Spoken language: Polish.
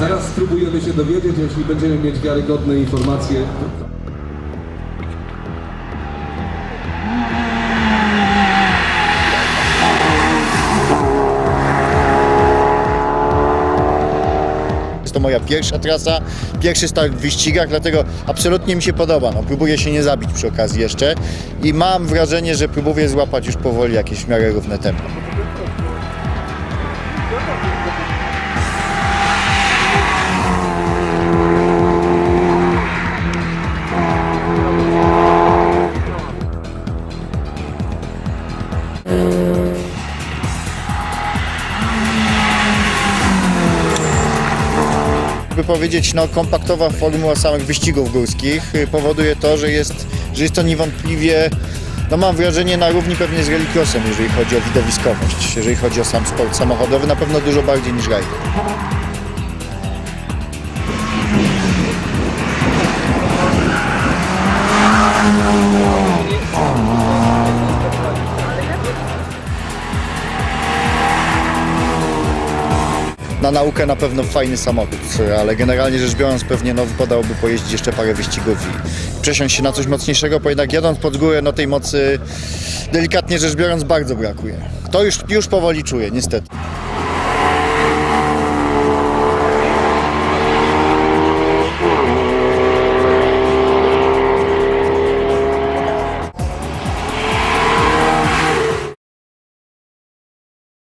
Zaraz spróbujemy się dowiedzieć, jeśli będziemy mieć wiarygodne informacje. To moja pierwsza trasa, pierwszy start w wyścigach, dlatego absolutnie mi się podoba. No, próbuję się nie zabić przy okazji jeszcze i mam wrażenie, że próbuję złapać już powoli jakieś w miarę równe tempo. By powiedzieć, no, kompaktowa formuła samych wyścigów górskich y, powoduje to, że jest, że jest to niewątpliwie, no mam wrażenie, na równi pewnie z rallycrossem, jeżeli chodzi o widowiskowość, jeżeli chodzi o sam sport samochodowy, na pewno dużo bardziej niż rally. Na naukę na pewno fajny samochód, ale generalnie rzecz biorąc pewnie no, wypadałoby pojeździć jeszcze parę wyścigów i przesiąść się na coś mocniejszego, bo jednak jadąc pod górę, no tej mocy delikatnie rzecz biorąc bardzo brakuje. To już, już powoli czuję, niestety.